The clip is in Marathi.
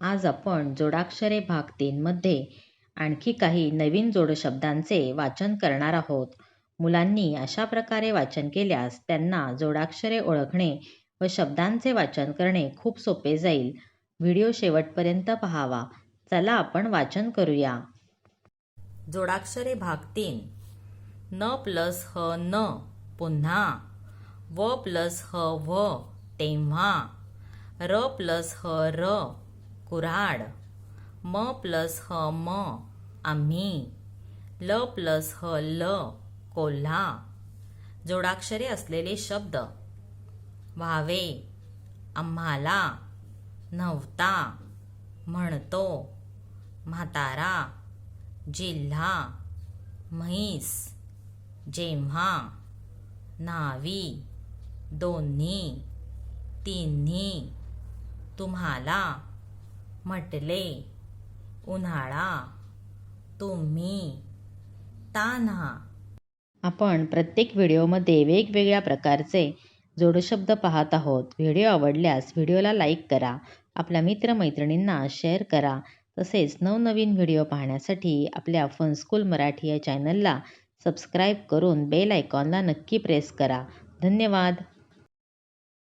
आज आपण जोडाक्षरे भाग तीनमध्ये आणखी काही नवीन जोडशब्दांचे वाचन करणार आहोत. मुलांनी अशा प्रकारे वाचन केल्यास त्यांना जोडाक्षरे ओळखणे व शब्दांचे वाचन करणे खूप सोपे जाईल. व्हिडिओ शेवटपर्यंत पहावा चला आपण वाचन करूया. जोडाक्षरे भाग तीन न प्लस ह न पुन्हा व प्लस ह व तेव्हा र प्लस ह र कुऱ्हाड. म प्लस ह म आम्ही. ल प्लस ह ल कोल्हा. जोडाक्षरे असलेले शब्द. व्हावे. आम्हाला. नव्हता. म्हणतो. म्हातारा. जिल्हा. म्हैस. जेव्हा. न्हावी दोन्ही. तिन्ही. तुम्हाला. म्हटले उन्हाळा तुम्ही तान्हा आपण प्रत्येक व्हिडिओमध्ये वेगवेगळ्या प्रकारचे जोडशब्द पाहत आहोत. व्हिडिओ आवडल्यास व्हिडिओला लाईक करा. आपल्या मित्र-मैत्रिणींना शेअर करा. तसेच नवनवीन व्हिडिओ पाहण्यासाठी आपल्या फन स्कूल मराठी या चॅनलला सबस्क्राईब करून बेल आयकॉनला नक्की प्रेस करा. धन्यवाद.